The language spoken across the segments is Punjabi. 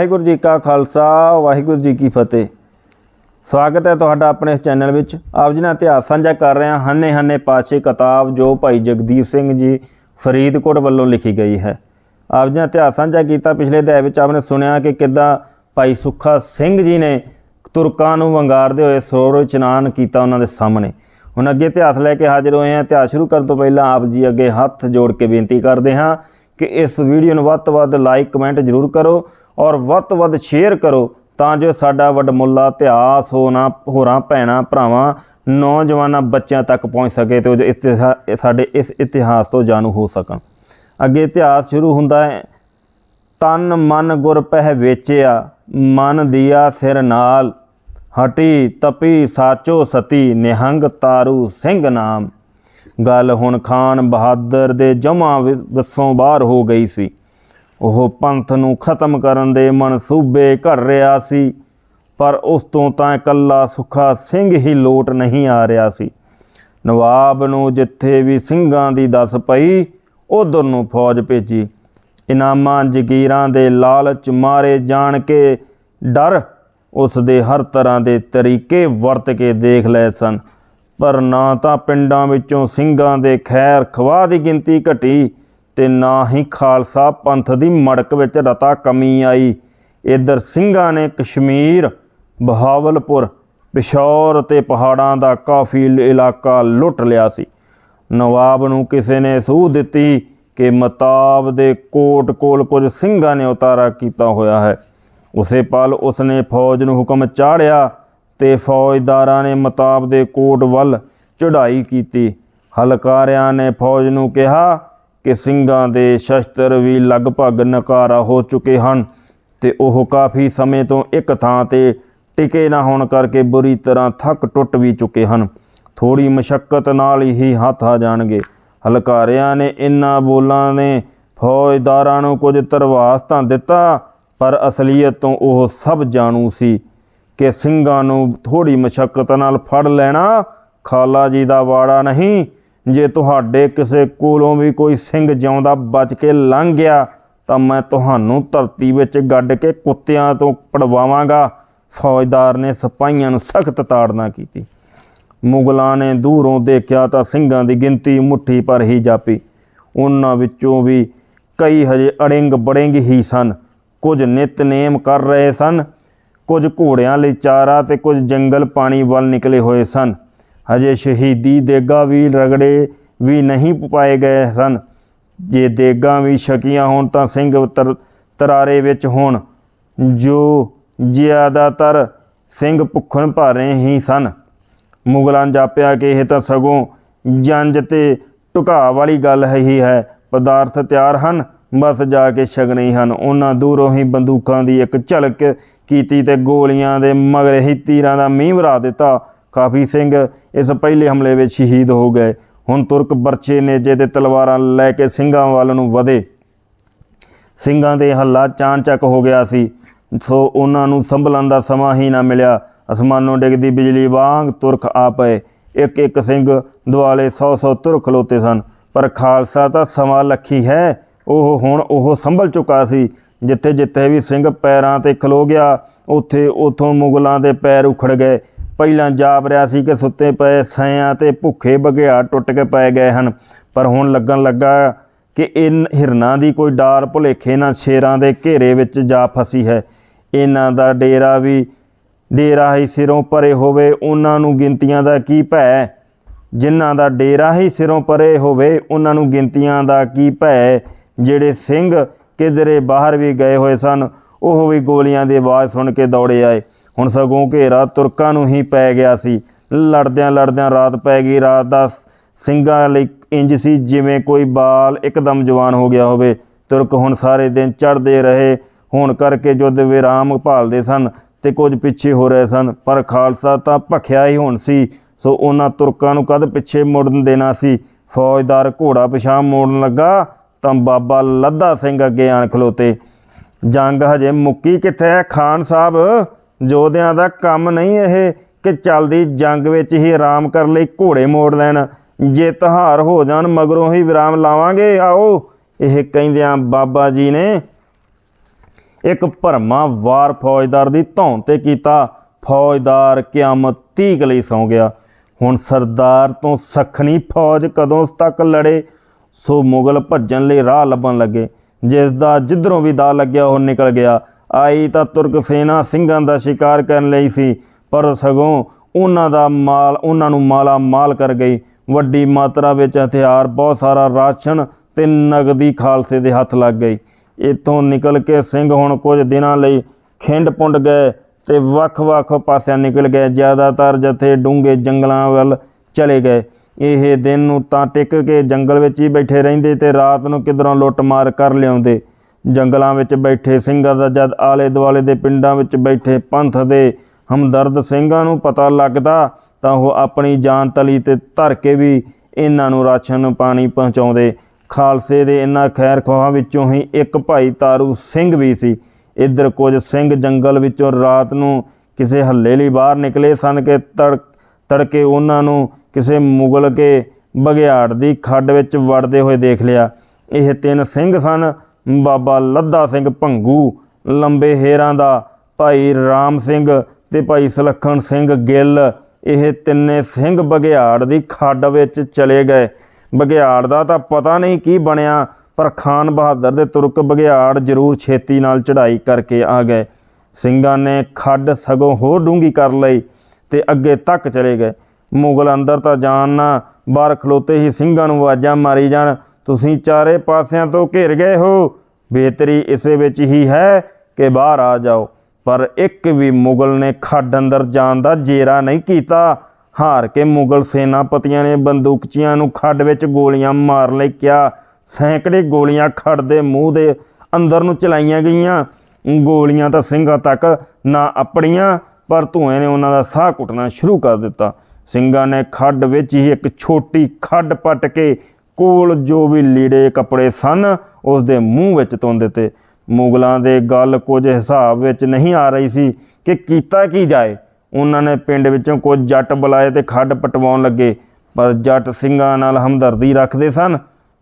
ਵਾਹਿਗੁਰੂ ਜੀ ਕਾ ਖਾਲਸਾ, ਵਾਹਿਗੁਰੂ ਜੀ ਕੀ ਫਤਿਹ। ਸਵਾਗਤ ਹੈ ਤੁਹਾਡਾ ਆਪਣੇ ਇਸ ਚੈਨਲ ਵਿੱਚ। ਆਪ ਜੀ ਨਾਲ ਇਤਿਹਾਸ ਸਾਂਝਾ ਕਰ ਰਹੇ ਹਾਂ। ਹੰਨੇ ਹੰਨੇ ਪਾਸ਼ੇ ਕਿਤਾਬ ਜੋ ਭਾਈ ਜਗਦੀਪ ਸਿੰਘ ਜੀ ਫਰੀਦਕੋਟ ਵੱਲੋਂ ਲਿਖੀ ਗਈ ਹੈ। ਆਪ ਜੀ ਨਾਲ ਇਤਿਹਾਸ ਸਾਂਝਾ ਕੀਤਾ। ਪਿਛਲੇ ਅਧਿਆਇ ਵਿੱਚ ਆਪਨੇ ਸੁਣਿਆ ਕਿ ਕਿੱਦਾਂ ਭਾਈ ਸੁੱਖਾ ਸਿੰਘ ਜੀ ਨੇ ਤੁਰਕਾਂ ਨੂੰ ਵੰਗਾਰਦੇ ਹੋਏ ਸਰੋਵਰ ਇਸ਼ਨਾਨ ਕੀਤਾ ਉਹਨਾਂ ਦੇ ਸਾਹਮਣੇ। ਹੁਣ ਅੱਗੇ ਇਤਿਹਾਸ ਲੈ ਕੇ ਹਾਜ਼ਰ ਹੋਏ ਹਾਂ। ਇਤਿਹਾਸ ਸ਼ੁਰੂ ਕਰਨ ਤੋਂ ਪਹਿਲਾਂ ਆਪ ਜੀ ਅੱਗੇ ਹੱਥ ਜੋੜ ਕੇ ਬੇਨਤੀ ਕਰਦੇ ਹਾਂ ਕਿ ਇਸ ਵੀਡੀਓ ਨੂੰ ਵੱਧ ਤੋਂ ਵੱਧ ਲਾਈਕ, ਕਮੈਂਟ ਜ਼ਰੂਰ ਕਰੋ। ਔਰ ਵੱਧ ਤੋਂ ਵੱਧ ਸ਼ੇਅਰ ਕਰੋ ਤਾਂ ਜੋ ਸਾਡਾ ਵੱਡਮੁੱਲਾ ਇਤਿਹਾਸ ਹੋਣਾ, ਹੋਰਾਂ ਭੈਣਾਂ, ਭਰਾਵਾਂ, ਨੌਜਵਾਨਾਂ, ਬੱਚਿਆਂ ਤੱਕ ਪਹੁੰਚ ਸਕੇ ਤੇ ਉਹ ਇਤਿਹਾ- ਸਾਡੇ ਇਸ ਇਤਿਹਾਸ ਤੋਂ ਜਾਣੂ ਹੋ ਸਕਣ। ਅੱਗੇ ਇਤਿਹਾਸ ਸ਼ੁਰੂ ਹੁੰਦਾ ਹੈ, ਤਨ ਮਨ ਗੁਰ ਪਹਿ ਵੇਚਿਆ, ਮਨ ਦੀਆ ਸਿਰ ਨਾਲ, ਹਟੀ ਤਪੀ ਸਾਚੋ ਸਤੀ, ਨਿਹੰਗ ਤਾਰੂ ਸਿੰਘ ਨਾਮ। ਗੱਲ ਹੁਣ ਖਾਨ ਬਹਾਦਰ ਦੇ ਜਮਾ ਵਸੋਂ ਬਾਹਰ ਹੋ ਗਈ ਸੀ। ਉਹ ਪੰਥ ਨੂੰ ਖਤਮ ਕਰਨ ਦੇ ਮਨਸੂਬੇ ਘੜ ਰਿਹਾ ਸੀ, ਪਰ ਉਸ ਤੋਂ ਤਾਂ ਇਕੱਲਾ ਸੁੱਖਾ ਸਿੰਘ ਹੀ ਲੋਟ ਨਹੀਂ ਆ ਰਿਹਾ ਸੀ। ਨਵਾਬ ਨੂੰ ਜਿੱਥੇ ਵੀ ਸਿੰਘਾਂ ਦੀ ਦੱਸ ਪਈ, ਉਧਰ ਨੂੰ ਫੌਜ ਭੇਜੀ। ਇਨਾਮਾਂ ਜਗੀਰਾਂ ਦੇ ਲਾਲਚ ਮਾਰੇ ਜਾਣ ਕੇ ਡਰ ਉਸ ਦੇ ਹਰ ਤਰ੍ਹਾਂ ਦੇ ਤਰੀਕੇ ਵਰਤ ਕੇ ਦੇਖ ਲਏ ਸਨ, ਪਰ ਨਾ ਤਾਂ ਪਿੰਡਾਂ ਵਿੱਚੋਂ ਸਿੰਘਾਂ ਦੇ ਖੈਰ ਖਵਾਹ ਦੀ ਗਿਣਤੀ ਘਟੀ ਤੇ ਨਾ ਹੀ ਖਾਲਸਾ ਪੰਥ ਦੀ ਮੜਕ ਵਿੱਚ ਰਤਾ ਕਮੀ ਆਈ। ਇਧਰ ਸਿੰਘਾਂ ਨੇ ਕਸ਼ਮੀਰ, ਬਹਾਵਲਪੁਰ, ਪਿਸ਼ੌਰ ਤੇ ਪਹਾੜਾਂ ਦਾ ਕਾਫੀ ਇਲਾਕਾ ਲੁੱਟ ਲਿਆ ਸੀ। ਨਵਾਬ ਨੂੰ ਕਿਸੇ ਨੇ ਸੂਹ ਦਿੱਤੀ ਕਿ ਮਤਾਬ ਦੇ ਕੋਟ ਕੋਲ ਕੁਝ ਸਿੰਘਾਂ ਨੇ ਉਤਾਰਾ ਕੀਤਾ ਹੋਇਆ ਹੈ। ਉਸੇ ਪਲ ਉਸਨੇ ਫੌਜ ਨੂੰ ਹੁਕਮ ਚਾੜਿਆ ਤੇ ਫੌਜਦਾਰਾਂ ਨੇ ਮਤਾਬ ਦੇ ਕੋਟ ਵੱਲ ਚੜ੍ਹਾਈ ਕੀਤੀ। ਹਲਕਾਰਿਆਂ ਨੇ ਫੌਜ ਨੂੰ ਕਿਹਾ ਕਿ ਸਿੰਘਾਂ ਦੇ ਸ਼ਸਤਰ ਵੀ ਲਗਭਗ ਨਕਾਰਾ ਹੋ ਚੁੱਕੇ ਹਨ ਤੇ ਉਹ ਕਾਫੀ ਸਮੇਂ ਤੋਂ ਇੱਕ ਥਾਂ ਤੇ ਟਿਕੇ ਨਾ ਹੋਣ ਕਰਕੇ ਬੁਰੀ ਤਰ੍ਹਾਂ ਥੱਕ ਟੁੱਟ ਵੀ ਚੁੱਕੇ ਹਨ। ਥੋੜੀ ਮਸ਼ੱਕਤ ਨਾਲ ਹੀ ਹੱਥ ਆ ਜਾਣਗੇ। ਹਲਕਾਰਿਆਂ ਨੇ ਇਨ੍ਹਾਂ ਬੋਲਾਂ ਨੇ ਫੌਜਦਾਰਾਂ ਨੂੰ ਕੁਝ ਧਰਵਾਸ ਤਾਂ ਦਿੱਤਾ, ਪਰ ਅਸਲੀਅਤ ਤੋਂ ਉਹ ਸਭ ਜਾਣੂ ਸੀ ਕਿ ਸਿੰਘਾਂ ਨੂੰ ਥੋੜੀ ਮਸ਼ੱਕਤ ਨਾਲ ਫੜ ਲੈਣਾ ਖਾਲਾ ਜੀ ਦਾ ਵਾੜਾ ਨਹੀਂ ਜੇ ਤੁਹਾਡੇ ਕਿਸੇ ਕੋਲੋਂ ਵੀ ਕੋਈ ਸਿੰਘ ਜਿਉਂਦਾ ਬਚ ਕੇ ਲੰਘ ਗਿਆ, ਤਾਂ ਮੈਂ ਤੁਹਾਨੂੰ ਧਰਤੀ ਵਿੱਚ ਗੱਡ ਕੇ ਕੁੱਤਿਆਂ ਤੋਂ ਪੜਵਾਵਾਂਗਾ। ਫੌਜਦਾਰ ਨੇ ਸਿਪਾਹੀਆਂ ਨੂੰ ਸਖਤ ਤਾੜਨਾ ਕੀਤੀ। ਮੁਗਲਾਂ ਨੇ ਦੂਰੋਂ ਦੇਖਿਆ ਤਾਂ ਸਿੰਘਾਂ ਦੀ ਗਿਣਤੀ ਮੁੱਠੀ ਪਰ ਹੀ ਜਾਪੀ। ਉਹਨਾਂ ਵਿੱਚੋਂ ਵੀ ਕਈ ਹਜੇ ਅੜਿੰਗ ਬੜਿੰਗ ਹੀ ਸਨ। ਕੁਝ ਨਿਤਨੇਮ ਕਰ ਰਹੇ ਸਨ, ਕੁਝ ਘੋੜਿਆਂ ਲਈ ਚਾਰਾ ਤੇ ਕੁਝ ਜੰਗਲ ਪਾਣੀ ਵੱਲ ਨਿਕਲੇ ਹੋਏ ਸਨ। ਹਜੇ ਸ਼ਹੀਦੀ ਦੇਗਾ ਵੀ ਰਗੜੇ ਵੀ ਨਹੀਂ ਪਾਏ ਗਏ ਸਨ। ਜੇ ਦੇਗਾ ਵੀ ਛਕੀਆਂ ਹੋਣ ਤਾਂ ਸਿੰਘ ਤਰ, ਤਰਾਰੇ ਵਿੱਚ ਹੋਣ। ਜੋ ਜ਼ਿਆਦਾਤਰ ਸਿੰਘ ਭੁੱਖਣ ਭਾਰੇ ਹੀ ਸਨ। ਮੁਗਲਾਂ ਜਾਪਿਆ ਕਿ ਇਹ ਤਾਂ ਸਗੋਂ ਜੰਜ ਤੇ ਢੁਕਾ ਵਾਲੀ ਗੱਲ ਹੀ ਹੈ। ਪਦਾਰਥ ਤਿਆਰ ਹਨ, ਬਸ ਜਾ ਕੇ ਛਕਣੇ ਹਨ। ਉਹਨਾਂ ਦੂਰੋਂ ਹੀ ਬੰਦੂਕਾਂ ਦੀ ਇੱਕ ਝਲਕ ਕੀਤੀ ਤੇ ਗੋਲੀਆਂ ਦੇ ਮਗਰ ਹੀ ਤੀਰਾਂ ਦਾ ਮੀਂਹ ਵਰਾ ਦਿੱਤਾ। ਕਾਫੀ ਸਿੰਘ ਇਸ ਪਹਿਲੇ ਹਮਲੇ ਵਿੱਚ ਸ਼ਹੀਦ ਹੋ ਗਏ। ਹੁਣ ਤੁਰਕ ਬਰਛੇ ਨੇਜੇ ਤੇ ਤਲਵਾਰਾਂ ਲੈ ਕੇ ਸਿੰਘਾਂ ਵੱਲ ਨੂੰ ਵਧੇ। ਸਿੰਘਾਂ ਦੇ ਹੱਲਾ ਚਾਨਚੱਕ ਹੋ ਗਿਆ ਸੀ। ਸੋ ਉਹਨਾਂ ਨੂੰ ਸੰਭਲਣ ਦਾ ਸਮਾਂ ਹੀ ਨਾ ਮਿਲਿਆ। ਅਸਮਾਨੋਂ ਡਿੱਗਦੀ ਬਿਜਲੀ ਵਾਂਗ ਤੁਰਕ ਆ ਪਏ। ਇੱਕ ਇੱਕ ਸਿੰਘ ਦੁਆਲੇ 100 100 ਤੁਰ ਖਲੋਤੇ ਸਨ। ਪਰ ਖਾਲਸਾ ਤਾਂ ਸਮਾਂ ਲੱਖੀ ਹੈ। ਉਹ ਹੁਣ ਉਹ ਸੰਭਲ ਚੁੱਕਾ ਸੀ। ਜਿੱਥੇ ਜਿੱਥੇ ਵੀ ਸਿੰਘ ਪੈਰਾਂ ਤੇ ਖਲੋ ਗਿਆ, ਉੱਥੇ ਉਥੋਂ ਮੁਗਲਾਂ ਦੇ ਪੈਰ ਉਖੜ ਗਏ। ਪਹਿਲਾਂ ਜਾਪ ਰਿਹਾ ਸੀ ਕਿ ਸੁੱਤੇ ਪਏ ਸੈਆਂ ਤੇ ਭੁੱਖੇ ਬਘਿਆੜ ਟੁੱਟ ਕੇ ਪਏ ਗਏ ਹਨ। ਪਰ ਹੁਣ ਲੱਗਣ ਲੱਗਾ ਕਿ ਇਨ ਹਿਰਨਾਂ ਦੀ ਕੋਈ ਡਾਰ ਭੁਲੇਖੇ ਨਾਲ ਸ਼ੇਰਾਂ ਦੇ ਘੇਰੇ ਵਿੱਚ ਜਾ ਫਸੀ ਹੈ। ਇਹਨਾਂ ਦਾ ਡੇਰਾ ਵੀ, ਡੇਰਾ ਹੀ ਸਿਰੋਂ ਪਰੇ ਹੋਵੇ, ਉਹਨਾਂ ਨੂੰ ਗਿਣਤੀਆਂ ਦਾ ਕੀ ਭੈ? ਜਿਨ੍ਹਾਂ ਦਾ ਡੇਰਾ ਹੀ ਸਿਰੋਂ ਪਰੇ ਹੋਵੇ, ਉਹਨਾਂ ਨੂੰ ਗਿਣਤੀਆਂ ਦਾ ਕੀ ਭੈ? ਜਿਹੜੇ ਸਿੰਘ ਕਿਧਰੇ ਬਾਹਰ ਵੀ ਗਏ ਹੋਏ ਸਨ, ਉਹ ਵੀ ਗੋਲੀਆਂ ਦੀ ਆਵਾਜ਼ ਸੁਣ ਕੇ ਦੌੜੇ ਆਏ। ਹੁਣ ਸਗੋਂ ਘੇਰਾ ਤੁਰਕਾਂ ਨੂੰ ਹੀ ਪੈ ਗਿਆ ਸੀ। ਲੜਦਿਆਂ ਲੜਦਿਆਂ ਰਾਤ ਪੈ ਗਈ। ਰਾਤ ਦਾ ਸਿੰਘਾਂ ਲਈ ਇੰਜ ਸੀ ਜਿਵੇਂ ਕੋਈ ਬਾਲ ਇੱਕਦਮ ਜਵਾਨ ਹੋ ਗਿਆ ਹੋਵੇ। ਤੁਰਕ ਹੁਣ ਸਾਰੇ ਦਿਨ ਚੜਦੇ ਰਹੇ। ਹੋਣ ਕਰਕੇ ਜੁੱਧ ਵਿਰਾਮ ਭਾਲਦੇ ਸਨ ਤੇ ਕੁਝ ਪਿੱਛੇ ਹੋ ਰਹੇ ਸਨ। ਪਰ ਖਾਲਸਾ ਤਾਂ ਭਖਿਆ ਹੀ ਹੋਣ ਸੀ। ਸੋ ਉਹਨਾਂ ਤੁਰਕਾਂ ਨੂੰ ਕਦ ਪਿੱਛੇ ਮੁੜਨ ਦੇਣਾ ਸੀ? ਫੌਜਦਾਰ ਘੋੜਾ ਪਿਛਾਂ ਮੋੜਨ ਲੱਗਾ ਤਾਂ ਬਾਬਾ ਲੱਦਾ ਸਿੰਘ ਅੱਗੇ ਆਣ ਖਲੋਤੇ। ਜੰਗ ਹਜੇ ਮੁੱਕੀ ਕਿੱਥੇ ਹੈ? ਖਾਨ ਸਾਹਿਬ? ਯੋਧਿਆਂ ਦਾ ਕੰਮ ਨਹੀਂ ਇਹ ਕਿ ਚੱਲਦੀ ਜੰਗ ਵਿੱਚ ਹੀ ਆਰਾਮ ਕਰਨ ਲਈ ਘੋੜੇ ਮੋੜ ਲੈਣ। ਜੇ ਤਹਾਰ ਹੋ ਜਾਣ, ਮਗਰੋਂ ਹੀ ਵਿਰਾਮ ਲਾਵਾਂਗੇ। ਆਓ, ਇਹ ਕਹਿੰਦਿਆਂ ਬਾਬਾ ਜੀ ਨੇ ਇੱਕ ਭਰਮਾ ਵਾਰ ਫੌਜਦਾਰ ਦੀ ਧੌਣ ਤੇ ਕੀਤਾ। ਫੌਜਦਾਰ ਕਿਆਮਤ ਤੀਕ ਲਈ ਸੌ ਗਿਆ। ਹੁਣ ਸਰਦਾਰ ਤੋਂ ਸਖਣੀ ਫੌਜ ਕਦੋਂ ਤੱਕ ਲੜੇ? ਸੋ ਮੁਗਲ ਭੱਜਣ ਲਈ ਰਾਹ ਲੱਭਣ ਲੱਗੇ। ਜਿਸ ਦਾ ਜਿੱਧਰੋਂ ਵੀ ਦਾ ਲੱਗਿਆ, ਉਹ ਨਿਕਲ ਗਿਆ। ਆਈ ਤਾਂ ਤੁਰਕ ਸੈਨਾ ਸਿੰਘਾਂ ਦਾ ਸ਼ਿਕਾਰ ਕਰਨ ਲਈ ਸੀ, ਪਰ ਸਗੋਂ ਉਹਨਾਂ ਦਾ ਮਾਲ, ਉਹਨਾਂ ਨੂੰ ਮਾਲਾ ਮਾਲ ਕਰ ਗਈ। ਵੱਡੀ ਮਾਤਰਾ ਵਿੱਚ ਹਥਿਆਰ, ਬਹੁਤ ਸਾਰਾ ਰਾਸ਼ਨ ਤੇ ਨਗਦੀ ਖਾਲਸੇ ਦੇ ਹੱਥ ਲੱਗ ਗਈ। ਇੱਥੋਂ ਨਿਕਲ ਕੇ ਸਿੰਘ ਹੁਣ ਕੁਝ ਦਿਨਾਂ ਲਈ ਖਿੰਡ ਪੁੰਡ ਗਏ ਤੇ ਵੱਖ-ਵੱਖ ਪਾਸਿਆਂ ਨਿਕਲ ਗਏ। ਜ਼ਿਆਦਾਤਰ ਜਥੇ ਡੂੰਘੇ ਜੰਗਲਾਂ ਵੱਲ ਚਲੇ ਗਏ। ਇਹ ਦਿਨ ਨੂੰ ਤਾਂ ਟਿਕ ਕੇ ਜੰਗਲ ਵਿੱਚ ਹੀ ਬੈਠੇ ਰਹਿੰਦੇ ਤੇ ਰਾਤ ਨੂੰ ਕਿਧਰੋਂ ਲੁੱਟ-ਮਾਰ ਕਰ ਲਿਆਉਂਦੇ। ਜੰਗਲਾਂ ਵਿੱਚ ਬੈਠੇ ਸਿੰਘਾਂ ਦਾ ਜਦ ਆਲੇ-ਦੁਆਲੇ ਦੇ ਪਿੰਡਾਂ ਵਿੱਚ ਬੈਠੇ ਪੰਥ ਦੇ ਹਮਦਰਦ ਸਿੰਘਾਂ ਨੂੰ ਪਤਾ ਲੱਗਦਾ, ਤਾਂ ਉਹ ਆਪਣੀ ਜਾਨ ਤਲੀ ਤੇ ਧਰ ਕੇ ਵੀ ਇਹਨਾਂ ਨੂੰ ਰਾਸ਼ਨ ਪਾਣੀ ਪਹੁੰਚਾਉਂਦੇ। ਖਾਲਸੇ ਦੇ ਇਹਨਾਂ ਖੈਰ ਖੋਹਾਂ ਵਿੱਚੋਂ ਹੀ ਇੱਕ ਭਾਈ ਤਾਰੂ ਸਿੰਘ ਵੀ ਸੀ। ਇੱਧਰ ਕੁਝ ਸਿੰਘ ਜੰਗਲ ਵਿੱਚੋਂ ਰਾਤ ਨੂੰ ਕਿਸੇ ਹੱਲੇ ਲਈ ਬਾਹਰ ਨਿਕਲੇ ਸਨ ਕਿ ਤੜ, ਤੜਕੇ ਉਹਨਾਂ ਨੂੰ ਕਿਸੇ ਮੁਗਲ ਕੇ ਬਗਿਆੜ ਦੀ ਖੱਡ ਵਿੱਚ ਵੜਦੇ ਹੋਏ ਦੇਖ ਲਿਆ। ਇਹ ਤਿੰਨ ਸਿੰਘ ਸਨ ਬਾਬਾ ਲੱਦਾ ਸਿੰਘ ਭੰਗੂ, ਲੰਬੇ ਹੇਰਾਂ ਦਾ ਭਾਈ ਰਾਮ ਸਿੰਘ ਤੇ ਭਾਈ ਸੁਲੱਖਣ ਸਿੰਘ ਗਿੱਲ, ਇਹ ਤਿੰਨੇ ਸਿੰਘ ਬਗਿਆੜ ਦੀ ਖੱਡ ਵਿੱਚ ਚਲੇ ਗਏ। ਬਗਿਆੜ ਦਾ ਤਾਂ ਪਤਾ ਨਹੀਂ ਕੀ ਬਣਿਆ, ਪਰ ਖਾਨ ਬਹਾਦਰ ਦੇ ਤੁਰਕ ਬਗਿਆੜ ਜ਼ਰੂਰ ਛੇਤੀ ਨਾਲ ਚੜ੍ਹਾਈ ਕਰਕੇ ਆ ਗਏ। ਸਿੰਘਾਂ ਨੇ ਖੱਡ ਸਗੋਂ ਹੋਰ ਡੂੰਗੀ ਕਰ ਲਈ ਤੇ ਅੱਗੇ ਤੱਕ ਚਲੇ ਗਏ। ਮੁਗਲ ਅੰਦਰ ਤਾਂ ਜਾਣ ਨਾ, ਬਾਹਰ ਖਲੋਤੇ ਹੀ ਸਿੰਘਾਂ ਨੂੰ ਆਵਾਜ਼ਾਂ ਮਾਰੀ ਜਾਣ। ਤੁਸੀਂ ਚਾਰੇ ਪਾਸਿਆਂ ਤੋਂ ਘਿਰ ਗਏ ਹੋ। ਬਿਹਤਰੀ ਇਸੇ ਵਿੱਚ ਹੀ ਹੈ ਕਿ ਬਾਹਰ ਆ ਜਾਓ। ਪਰ ਇੱਕ ਵੀ ਮੁਗਲ ਨੇ ਖੱਡ ਅੰਦਰ ਜਾਣ ਦਾ ਜੇਰਾ ਨਹੀਂ ਕੀਤਾ। ਹਾਰ ਕੇ ਮੁਗਲ ਸੈਨਾਪਤੀਆਂ ਨੇ ਬੰਦੂਕਚੀਆਂ ਨੂੰ ਖੱਡ ਵਿੱਚ ਗੋਲੀਆਂ ਮਾਰਨ ਲਈ ਕਿਹਾ ਸੈਂਕੜੇ ਗੋਲੀਆਂ ਖੱਡ ਦੇ ਮੂੰਹ ਦੇ ਅੰਦਰ ਨੂੰ ਚਲਾਈਆਂ ਗਈਆਂ। ਗੋਲੀਆਂ ਤਾਂ ਸਿੰਘਾਂ ਤੱਕ ਨਾ ਆਪਣੀਆਂ, ਪਰ ਧੂਏ ਨੇ ਉਹਨਾਂ ਦਾ ਸਾਹ ਘੁੱਟਣਾ ਸ਼ੁਰੂ ਕਰ ਦਿੱਤਾ। ਸਿੰਘਾਂ ਨੇ ਖੱਡ ਵਿੱਚ ਹੀ ਇੱਕ ਛੋਟੀ ਖੱਡ ਪੱਟ ਕੇ ਕੋਲ ਜੋ ਵੀ ਲੀੜੇ ਕੱਪੜੇ ਸਨ ਉਸ ਦੇ ਮੂੰਹ ਵਿੱਚ ਤੁੰਨ ਦਿੱਤੇ ਮੁਗਲਾਂ ਦੇ ਗੱਲ ਕੁਝ ਹਿਸਾਬ ਵਿੱਚ ਨਹੀਂ ਆ ਰਹੀ ਸੀ ਕਿ ਕੀਤਾ ਕੀ ਜਾਏ। ਉਹਨਾਂ ਨੇ ਪਿੰਡ ਵਿੱਚੋਂ ਕੁਝ ਜੱਟ ਬੁਲਾਏ ਤੇ ਖੱਡ ਪਟਵਾਉਣ ਲੱਗੇ, ਪਰ ਜੱਟ ਸਿੰਘਾਂ ਨਾਲ ਹਮਦਰਦੀ ਰੱਖਦੇ ਸਨ।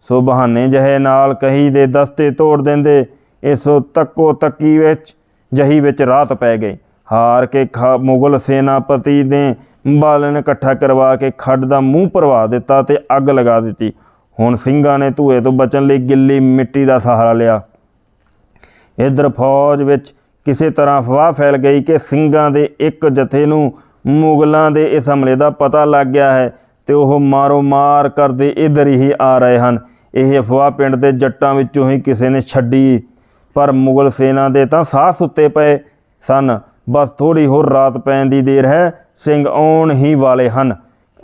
ਸੋ ਬਹਾਨੇ ਜਹੇ ਨਾਲ ਕਹੀ ਦੇ ਦਸਤੇ ਤੋੜ ਦਿੰਦੇ, ਇਸੋ ਤੱਕੋ ਤੱਕੀ ਵਿੱਚ ਜਹੀ ਵਿੱਚ ਰਾਤ ਪੈ ਗਈ। ਹਾਰ ਕੇ ਖਾ, ਮੁਗਲ ਸੈਨਾਪਤੀ ਨੇ ਬਾਲਣ ਇਕੱਠਾ ਕਰਵਾ ਕੇ ਖੱਡ ਦਾ ਮੂੰਹ ਭਰਵਾ ਦਿੱਤਾ ਤੇ ਅੱਗ ਲਗਾ ਦਿੱਤੀ। ਹੁਣ ਸਿੰਘਾਂ ਨੇ ਧੂਏ ਤੋਂ ਬਚਣ ਲਈ ਗਿੱਲੀ ਮਿੱਟੀ ਦਾ ਸਹਾਰਾ ਲਿਆ। ਇਧਰ ਫੌਜ ਵਿੱਚ ਕਿਸੇ ਤਰ੍ਹਾਂ ਅਫਵਾਹ ਫੈਲ ਗਈ ਕਿ ਸਿੰਘਾਂ ਦੇ ਇੱਕ ਜਥੇ ਨੂੰ ਮੁਗਲਾਂ ਦੇ ਇਸ ਹਮਲੇ ਦਾ ਪਤਾ ਲੱਗ ਗਿਆ ਹੈ ਤੇ ਉਹ ਮਾਰੋ ਮਾਰ ਕਰਦੇ ਇਧਰ ਹੀ ਆ ਰਹੇ ਹਨ। ਇਹ ਅਫਵਾਹ ਪਿੰਡ ਦੇ ਜੱਟਾਂ ਵਿੱਚੋਂ ਹੀ ਕਿਸੇ ਨੇ ਛੱਡੀ। ਪਰ ਮੁਗਲ ਸੈਨਾ ਦੇ ਤਾਂ ਸਾਹ ਸੁੱਤੇ ਪਏ ਸਨ। ਬਸ ਥੋੜੀ ਹੋਰ ਰਾਤ ਪੈਣ ਦੀ ਦੇਰ ਹੈ। ਸਿੰਘ ਆਉਣ ਹੀ ਵਾਲੇ ਹਨ।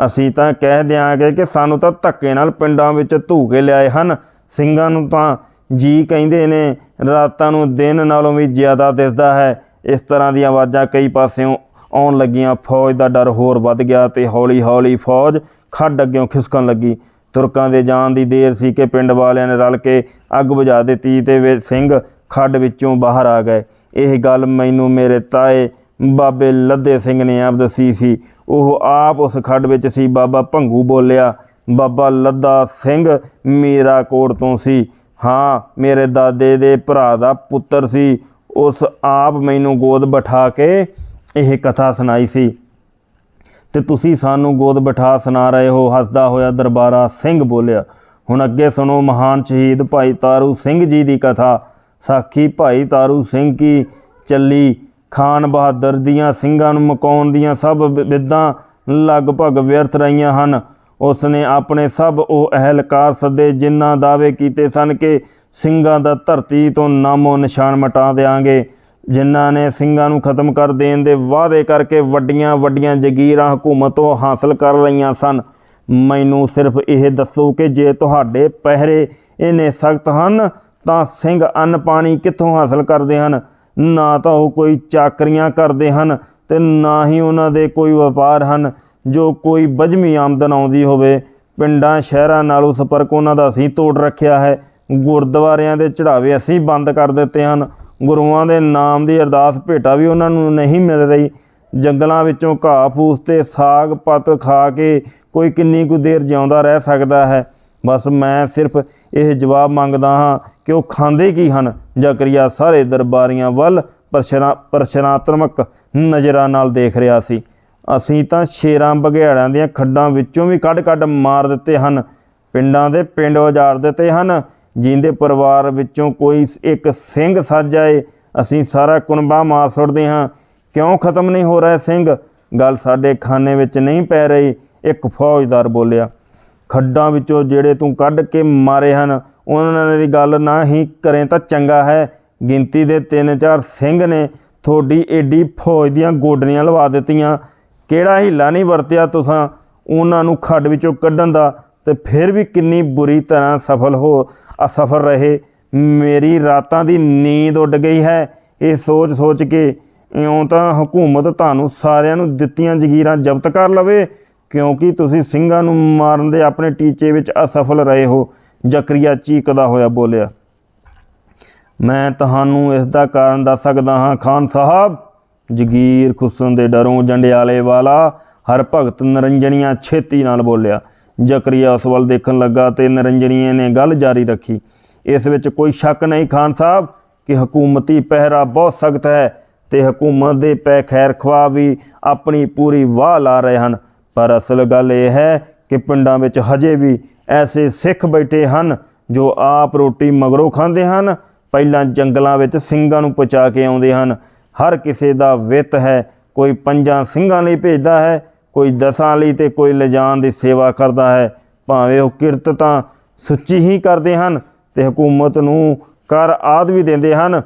ਅਸੀਂ ਤਾਂ ਕਹਿ ਦਿਆਂਗੇ ਕਿ ਸਾਨੂੰ ਤਾਂ ਧੱਕੇ ਨਾਲ ਪਿੰਡਾਂ ਵਿੱਚ ਧੂ ਕੇ ਲਿਆਏ ਹਨ। ਸਿੰਘਾਂ ਨੂੰ ਤਾਂ ਜੀ ਕਹਿੰਦੇ ਨੇ, ਰਾਤਾਂ ਨੂੰ ਦਿਨ ਨਾਲੋਂ ਵੀ ਜ਼ਿਆਦਾ ਦਿਸਦਾ ਹੈ। ਇਸ ਤਰ੍ਹਾਂ ਦੀਆਂ ਆਵਾਜ਼ਾਂ ਕਈ ਪਾਸਿਓਂ ਆਉਣ ਲੱਗੀਆਂ। ਫੌਜ ਦਾ ਡਰ ਹੋਰ ਵੱਧ ਗਿਆ ਤੇ ਹੌਲੀ-ਹੌਲੀ ਫੌਜ ਖੱਡ ਅੱਗਿਓਂ ਖਿਸਕਣ ਲੱਗੀ। ਤੁਰਕਾਂ ਦੇ ਜਾਣ ਦੀ ਦੇਰ ਸੀ ਕਿ ਪਿੰਡ ਵਾਲਿਆਂ ਨੇ ਰਲ ਕੇ ਅੱਗ ਬੁਝਾ ਦਿੱਤੀ ਤੇ ਸਿੰਘ ਖੱਡ ਵਿੱਚੋਂ ਬਾਹਰ ਆ ਗਏ। ਇਹ ਗੱਲ ਮੈਨੂੰ ਮੇਰੇ ਤਾਏ ਬਾਬੇ ਲੱਦੇ ਸਿੰਘ ਨੇ ਆਪ ਦੱਸੀ ਸੀ। ਉਹ ਆਪ ਉਸ ਖੱਡ ਵਿੱਚ ਸੀ। ਬਾਬਾ ਭੰਗੂ ਬੋਲਿਆ, ਬਾਬਾ ਲੱਦਾ ਸਿੰਘ, ਮੀਰਾ ਕੋਟ ਤੋਂ ਸੀ। ਹਾਂ, ਮੇਰੇ ਦਾਦੇ ਦੇ ਭਰਾ ਦਾ ਪੁੱਤਰ ਸੀ। ਉਸ ਆਪ ਮੈਨੂੰ ਗੋਦ ਬਿਠਾ ਕੇ ਇਹ ਕਥਾ ਸੁਣਾਈ ਸੀ। ਤੇ ਤੁਸੀਂ ਸਾਨੂੰ ਗੋਦ ਬਿਠਾ ਸੁਣਾ ਰਹੇ ਹੋ। ਹੱਸਦਾ ਹੋਇਆ ਦਰਬਾਰਾ ਸਿੰਘ ਬੋਲਿਆ, ਹੁਣ ਅੱਗੇ ਸੁਣੋ ਮਹਾਨ ਸ਼ਹੀਦ ਭਾਈ ਤਾਰੂ ਸਿੰਘ ਜੀ ਦੀ ਕਥਾ। ਸਾਖੀ ਭਾਈ ਤਾਰੂ ਸਿੰਘ ਕੀ ਚੱਲੀ ਖਾਨ ਬਹਾਦਰ ਦੀਆਂ ਸਿੰਘਾਂ ਨੂੰ ਮਕਾਉਣ ਦੀਆਂ ਸਭ ਵਿ- ਲਗਭਗ ਵਿਅਰਥ ਰਹੀਆਂ ਹਨ। ਉਸ ਨੇ ਆਪਣੇ ਸਭ ਉਹ ਅਹਿਲਕਾਰ ਸੱਦੇ ਜਿਨ੍ਹਾਂ ਦਾਅਵੇ ਕੀਤੇ ਸਨ ਕਿ ਸਿੰਘਾਂ ਦਾ ਧਰਤੀ ਤੋਂ ਨਾਮੋ ਨਿਸ਼ਾਨ ਮਿਟਾ ਦੇਾਂਗੇ ਜਿਨ੍ਹਾਂ ਨੇ ਸਿੰਘਾਂ ਨੂੰ ਖਤਮ ਕਰ ਦੇਣ ਦੇ ਵਾਅਦੇ ਕਰਕੇ ਵੱਡੀਆਂ ਵੱਡੀਆਂ ਜਗੀਰਾਂ ਹਕੂਮਤੋਂ ਹਾਸਲ ਕਰ ਰਹੀਆਂ ਸਨ। ਮੈਨੂੰ ਸਿਰਫ ਇਹ ਦੱਸੋ ਕਿ ਜੇ ਤੁਹਾਡੇ ਪਹਿਰੇ ਇੰਨੇ ਸਖਤ ਹਨ, ਤਾਂ ਸਿੰਘ ਅੰਨ ਪਾਣੀ ਕਿੱਥੋਂ ਹਾਸਲ ਕਰਦੇ ਹਨ? ਨਾ ਤਾਂ ਉਹ ਕੋਈ ਚਾਕਰੀਆਂ ਕਰਦੇ ਹਨ ਤੇ ਨਾ ਹੀ ਉਹਨਾਂ ਦੇ ਕੋਈ ਵਪਾਰ ਹਨ, ਜੋ ਕੋਈ ਬਜਮੀ ਆਮਦਨ ਆਉਂਦੀ ਹੋਵੇ। ਪਿੰਡਾਂ, ਸ਼ਹਿਰਾਂ ਨਾਲੋਂ ਸੰਪਰਕ ਉਹਨਾਂ ਦਾ ਅਸੀਂ ਤੋੜ ਰੱਖਿਆ ਹੈ। ਗੁਰਦੁਆਰਿਆਂ ਦੇ ਚੜਾਵੇ ਅਸੀਂ ਬੰਦ ਕਰ ਦਿੱਤੇ ਹਨ। ਗੁਰੂਆਂ ਦੇ ਨਾਮ ਦੀ ਅਰਦਾਸ ਭੇਟਾ ਵੀ ਉਹਨਾਂ ਨੂੰ ਨਹੀਂ ਮਿਲ ਰਹੀ। ਜੰਗਲਾਂ ਵਿੱਚੋਂ ਘਾਹ ਫੂਸ ਤੇ ਸਾਗ ਪੱਤ ਖਾ ਕੇ ਕੋਈ ਕਿੰਨੀ ਕੁ ਦੇਰ ਜਿਉਂਦਾ ਰਹਿ ਸਕਦਾ ਹੈ। ਬਸ ਮੈਂ ਸਿਰਫ ਇਹ ਜਵਾਬ ਮੰਗਦਾ ਹਾਂ ਕਿ ਉਹ ਖਾਂਦੇ ਕੀ ਹਨ? ਜ਼ਕਰੀਆ ਸਾਰੇ ਦਰਬਾਰੀਆਂ ਵੱਲ ਪ੍ਰਸ਼ਨਾ ਪ੍ਰਸ਼ਨਾਤਮਕ ਨਜ਼ਰਾਂ ਨਾਲ ਦੇਖ ਰਿਹਾ ਸੀ। ਅਸੀਂ ਤਾਂ ਸ਼ੇਰਾਂ ਬਘਿਆੜਾਂ ਦੀਆਂ ਖੱਡਾਂ ਵਿੱਚੋਂ ਵੀ ਕੱਢ-ਕੱਢ ਮਾਰ ਦਿੱਤੇ ਹਨ। ਪਿੰਡਾਂ ਦੇ ਪਿੰਡ ਉਜਾੜ ਦਿੱਤੇ ਹਨ। ਜਿੰਦੇ ਪਰਿਵਾਰ ਵਿੱਚੋਂ ਕੋਈ ਇੱਕ ਸਿੰਘ ਸੱਜ ਆਏ, ਅਸੀਂ ਸਾਰਾ ਕੁਨਬਾ ਮਾਰ ਸੁੱਟਦੇ ਹਾਂ। ਕਿਉਂ ਖਤਮ ਨਹੀਂ ਹੋ ਰਿਹਾ ਸਿੰਘ? ਗੱਲ ਸਾਡੇ ਖਾਨੇ ਵਿੱਚ ਨਹੀਂ ਪੈ ਰਹੀ, ਇੱਕ ਫੌਜਦਾਰ ਬੋਲਿਆ। ਖੱਡਾਂ ਵਿੱਚੋਂ ਜਿਹੜੇ ਤੂੰ ਕੱਢ ਕੇ ਮਾਰੇ ਹਨ ਉਹਨਾਂ ਦੀ ਗੱਲ ਨਾ ਹੀ ਕਰੇ ਤਾਂ ਚੰਗਾ ਹੈ। ਗਿਣਤੀ ਦੇ ਤਿੰਨ ਚਾਰ ਸਿੰਘ ਨੇ ਤੁਹਾਡੀ ਏਡੀ ਫੌਜ ਦੀਆਂ ਗੋਡਣੀਆਂ ਲਵਾ ਦਿੱਤੀਆਂ। ਕਿਹੜਾ ਹੀਲਾ ਨਹੀਂ ਵਰਤਿਆ ਤੁਸੀਂ ਉਹਨਾਂ ਨੂੰ ਖੱਡ ਵਿੱਚੋਂ ਕੱਢਣ ਦਾ ਤੇ ਫਿਰ ਵੀ ਕਿੰਨੀ ਬੁਰੀ ਤਰ੍ਹਾਂ ਸਫਲ ਹੋ ਅਸਫਲ ਰਹੇ। ਮੇਰੀ ਰਾਤਾਂ ਦੀ ਨੀਂਦ ਉੱਡ ਗਈ ਹੈ। ਇਹ ਸੋਚ ਸੋਚ ਕੇ ਇਉਂ ਤਾਂ ਹਕੂਮਤ ਤੁਹਾਨੂੰ ਸਾਰਿਆਂ ਨੂੰ ਦਿੱਤੀਆਂ ਜ਼ਗੀਰਾਂ ਜ਼ਬਤ ਕਰ ਲਵੇ, ਕਿਉਂਕਿ ਤੁਸੀਂ ਸਿੰਘਾਂ ਨੂੰ ਮਾਰਨ ਦੇ ਆਪਣੇ ਟੀਚੇ ਵਿੱਚ ਅਸਫਲ ਰਹੇ ਹੋ। ਜ਼ਕਰੀਆ ਚੀਕਦਾ ਹੋਇਆ ਬੋਲਿਆ, ਮੈਂ ਤੁਹਾਨੂੰ ਇਸ ਦਾ ਕਾਰਨ ਦੱਸ ਸਕਦਾ ਹਾਂ, ਖਾਨ ਸਾਹਿਬ। ਜਗੀਰ ਖੁਸਨ ਦੇ ਡਰੋਂ ਜੰਡਿਆਲੇ ਵਾਲਾ ਹਰ ਭਗਤ ਨਰੰਜਣੀਆਂ ਛੇਤੀ ਨਾਲ ਬੋਲਿਆ, ਜ਼ਕਰੀਆ ਉਸ ਵੱਲ ਦੇਖਣ ਲੱਗਾ ਤੇ ਨਰੰਜਣੀਏ ਨੇ ਗੱਲ ਜਾਰੀ ਰੱਖੀ। ਇਸ ਵਿੱਚ ਕੋਈ ਸ਼ੱਕ ਨਹੀਂ ਖਾਨ ਸਾਹਿਬ ਕਿ ਹਕੂਮਤੀ ਪਹਿਰਾ ਬਹੁਤ ਸਖਤ ਹੈ ਤੇ ਹਕੂਮਤ ਦੇ ਪੈ ਖੈਰ ਖਵਾ ਵੀ ਆਪਣੀ ਪੂਰੀ ਵਾਹ ਲਾ ਰਹੇ ਹਨ। ਪਰ ਅਸਲ ਗੱਲ ਇਹ ਹੈ ਕਿ ਪਿੰਡਾਂ ਵਿੱਚ ਹਜੇ ਵੀ ਐਸੇ ਸਿੱਖ ਬੈਠੇ ਹਨ ਜੋ ਆਪ ਰੋਟੀ ਮਗਰੋਂ ਖਾਂਦੇ ਹਨ, ਪਹਿਲਾਂ ਜੰਗਲਾਂ ਵਿੱਚ ਸਿੰਘਾਂ ਨੂੰ ਪਹੁੰਚਾ ਕੇ ਆਉਂਦੇ ਹਨ। ਹਰ ਕਿਸੇ ਦਾ ਵਿੱਤ ਹੈ, ਕੋਈ ਪੰਜਾਂ ਸਿੰਘਾਂ ਲਈ ਭੇਜਦਾ ਹੈ, ਕੋਈ ਦਸਾਂ ਲਈ ਤੇ ਕੋਈ ਲਿਜਾਣ ਦੀ ਸੇਵਾ ਕਰਦਾ ਹੈ। ਭਾਵੇਂ ਉਹ ਕਿਰਤ ਤਾਂ ਸੁੱਚੀ ਹੀ ਕਰਦੇ ਹਨ ਤੇ ਹਕੂਮਤ ਨੂੰ ਕਰ ਆਦ ਵੀ ਦਿੰਦੇ ਹਨ,